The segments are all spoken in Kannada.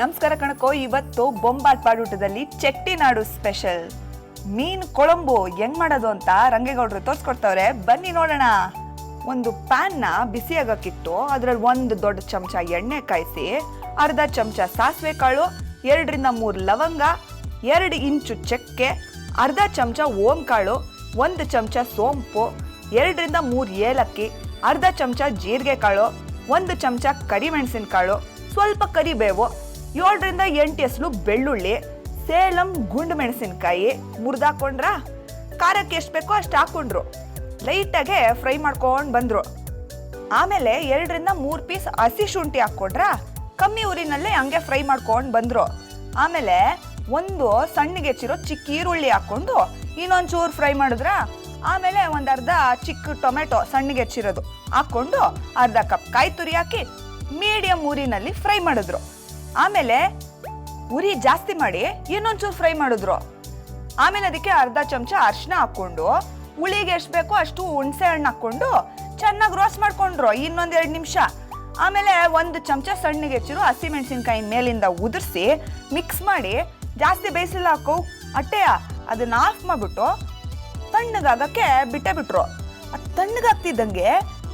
ನಮಸ್ಕಾರ ಕಣಕೋ, ಇವತ್ತು ಬೊಂಬಾಟ್ ಪಾಡೂಟದಲ್ಲಿ ಚೆಟ್ಟಿನಾಡು ಸ್ಪೆಷಲ್. ಮೀನ್ ಕೊಳಂಬು ಹೆಂಗ್ ಮಾಡೋದು ಅಂತ ರಂಗೇಗೌಡರು ತೋರ್ಸ್ಕೊಡ್ತವ್ರೆ. ಬನ್ನಿ ನೋಡೋಣ. ಒಂದು ಪ್ಯಾನ್ನ ಬಿಸಿ ಆಗಕ್ಕಿಟ್ಟು ಅದ್ರಲ್ಲಿ ಒಂದು ದೊಡ್ಡ ಚಮಚ ಎಣ್ಣೆ ಕಾಯಿಸಿ, ಅರ್ಧ ಚಮಚ ಸಾಸಿವೆ ಕಾಳು, ಎರಡರಿಂದ ಮೂರು ಲವಂಗ, ಎರಡು ಇಂಚು ಚಕ್ಕೆ, ಅರ್ಧ ಚಮಚ ಓಂ ಕಾಳು, ಒಂದು ಚಮಚ ಸೋಂಪು, ಎರಡರಿಂದ ಮೂರು ಏಲಕ್ಕಿ, ಅರ್ಧ ಚಮಚ ಜೀರಿಗೆ ಕಾಳು ಒಂದು ಚಮಚ ಕರಿಮೆಣಸಿನ ಕಾಳು ಸ್ವಲ್ಪ ಕರಿಬೇವು ಏಳರಿಂದ ಎಂಟು ಎಸಲು ಬೆಳ್ಳುಳ್ಳಿ, ಸೇಲಂ, ಗುಂಡು ಮೆಣಸಿನಕಾಯಿ ಮುರಿದಾಕೊಂಡ್ರ ಖಾರಕ್ಕೆ ಎಷ್ಟು ಬೇಕೋ ಅಷ್ಟು ಹಾಕೊಂಡ್ರು. ಲೈಟಾಗೆ ಫ್ರೈ ಮಾಡ್ಕೊಂಡು ಬಂದರು. ಆಮೇಲೆ ಎರಡರಿಂದ ಮೂರು ಪೀಸ್ ಹಸಿ ಶುಂಠಿ ಹಾಕ್ಕೊಂಡ್ರ ಕಮ್ಮಿ ಊರಿನಲ್ಲೇ ಹಂಗೆ ಫ್ರೈ ಮಾಡ್ಕೊಂಡು ಬಂದರು. ಆಮೇಲೆ ಒಂದು ಸಣ್ಣಗೆ ಹೆಚ್ಚಿರೋ ಚಿಕ್ಕ ಈರುಳ್ಳಿ ಹಾಕ್ಕೊಂಡು ಇನ್ನೊಂದು ಚೂರು ಫ್ರೈ ಮಾಡಿದ್ರ? ಆಮೇಲೆ ಒಂದು ಅರ್ಧ ಚಿಕ್ಕ ಟೊಮೆಟೊ ಸಣ್ಣಗೆ ಹೆಚ್ಚಿರೋದು ಹಾಕ್ಕೊಂಡು ಅರ್ಧ ಕಪ್ ಕಾಯಿ ತುರಿ ಹಾಕಿ ಮೀಡಿಯಂ ಊರಿನಲ್ಲಿ ಫ್ರೈ ಮಾಡಿದ್ರು. ಆಮೇಲೆ ಉರಿ ಜಾಸ್ತಿ ಮಾಡಿ ಇನ್ನೊಂಚೂರು ಫ್ರೈ ಮಾಡಿದ್ರು. ಆಮೇಲೆ ಅದಕ್ಕೆ ಅರ್ಧ ಚಮಚ ಅರಿಶಿನ ಹಾಕ್ಕೊಂಡು, ಹುಳಿಗೆ ಎಷ್ಟು ಬೇಕೋ ಅಷ್ಟು ಹುಣಸೆ ಹಣ್ಣು ಹಾಕ್ಕೊಂಡು ಚೆನ್ನಾಗಿ ರೋಸ್ಟ್ ಮಾಡ್ಕೊಂಡ್ರು, ಇನ್ನೊಂದು ಎರಡು ನಿಮಿಷ. ಆಮೇಲೆ ಒಂದು ಚಮಚ ಸಣ್ಣಗೆ ಹೆಚ್ಚಿರು ಹಸಿ ಮೆಣಸಿನ್ಕಾಯಿ ಮೇಲಿಂದ ಉದುರಿಸಿ ಮಿಕ್ಸ್ ಮಾಡಿ ಜಾಸ್ತಿ ಬೇಯಿಸಿಲ್ಲ ಹಾಕು, ಅಟ್ಟೆಯ ಅದನ್ನ ಆಫ್ ಮಾಡಿಬಿಟ್ಟು ತಣ್ಣಗಾಗಕ್ಕೆ ಬಿಟ್ಟೆ ಬಿಟ್ರು. ಅದು ತಣ್ಣಗಾಗ್ತಿದ್ದಂಗೆ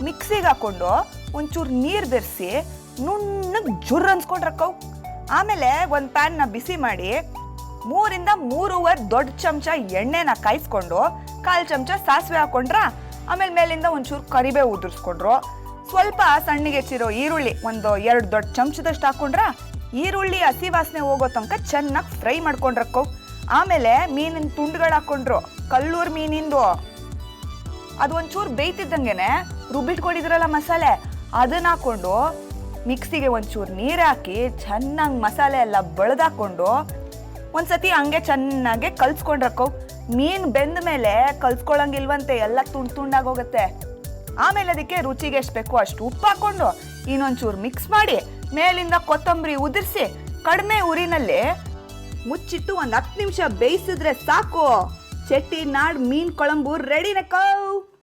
ಮಿಕ್ಸಿಗೆ ಹಾಕ್ಕೊಂಡು ಒಂಚೂರು ನೀರು ಬೆರೆಸಿ ನುಣ್ಣಗೆ ಜುರ್ರ್ ಅನ್ಸ್ಕೊಂಡ್ರಕ್ಕವು ಆಮೇಲೆ ಒಂದು ಪ್ಯಾನ್ನ ಬಿಸಿ ಮಾಡಿ ಮೂರಿಂದ ಮೂರುವರೆ ದೊಡ್ಡ ಚಮಚ ಎಣ್ಣೆನ ಕಾಯಿಸ್ಕೊಂಡು ಕಾಲು ಚಮಚ ಸಾಸಿವೆ ಹಾಕೊಂಡ್ರ ಆಮೇಲೆ ಮೇಲಿಂದ ಒಂಚೂರು ಕರಿಬೇವು ಉದುರಿಸ್ಕೊಂಡ್ರು. ಸ್ವಲ್ಪ ಸಣ್ಣಗೆ ಹೆಚ್ಚಿರೋ ಈರುಳ್ಳಿ ಒಂದು ಎರಡು ದೊಡ್ಡ ಚಮಚದಷ್ಟು ಹಾಕೊಂಡ್ರ ಈರುಳ್ಳಿ ಹಸಿ ವಾಸನೆ ಹೋಗೋ ತನಕ ಚೆನ್ನಾಗಿ ಫ್ರೈ ಮಾಡ್ಕೊಂಡ್ರಕ್ಕೋ ಆಮೇಲೆ ಮೀನಿನ ತುಂಡುಗಳು ಹಾಕೊಂಡ್ರು, ಕಲ್ಲೂರು ಮೀನಿಂದು. ಅದು ಒಂಚೂರು ಬೇಯ್ತಿದ್ದಂಗೆನೆ ರುಬ್ಬಿಟ್ಕೊಂಡಿದ್ರಲ್ಲ ಮಸಾಲೆ, ಅದನ್ನ ಹಾಕೊಂಡು ಮಿಕ್ಸಿಗೆ ಒಂಚೂರು ನೀರು ಹಾಕಿ ಚೆನ್ನಾಗಿ ಮಸಾಲೆ ಎಲ್ಲ ಬಳ್ದಾಕೊಂಡು ಒಂದ್ಸತಿ ಹಂಗೆ ಚೆನ್ನಾಗೆ ಕಲ್ಸ್ಕೊಂಡ್ರಕ್ಕೋ, ಮೀನು ಬೆಂದ ಮೇಲೆ ಕಲ್ಸ್ಕೊಳಂಗಿಲ್ವಂತೆ ಎಲ್ಲ ತುಂಡು ತುಂಡಾಗೋಗತ್ತೆ ಆಮೇಲೆ ಅದಕ್ಕೆ ರುಚಿಗೆ ಎಷ್ಟು ಬೇಕೋ ಅಷ್ಟು ಉಪ್ಪು ಹಾಕ್ಕೊಂಡು ಇನ್ನೊಂಚೂರು ಮಿಕ್ಸ್ ಮಾಡಿ ಮೇಲಿಂದ ಕೊತ್ತಂಬರಿ ಉದುರಿಸಿ ಕಡಿಮೆ ಉರಿನಲ್ಲಿ ಮುಚ್ಚಿಟ್ಟು ಒಂದು ಹತ್ತು ನಿಮಿಷ ಬೇಯಿಸಿದ್ರೆ ಸಾಕು. ಚೆಟ್ಟಿ ನಾಡ್ ಮೀನ್ ಕೊಳಂಬು ರೆಡಿನ ನಕ್ಕೋ.